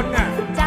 คนน่ะ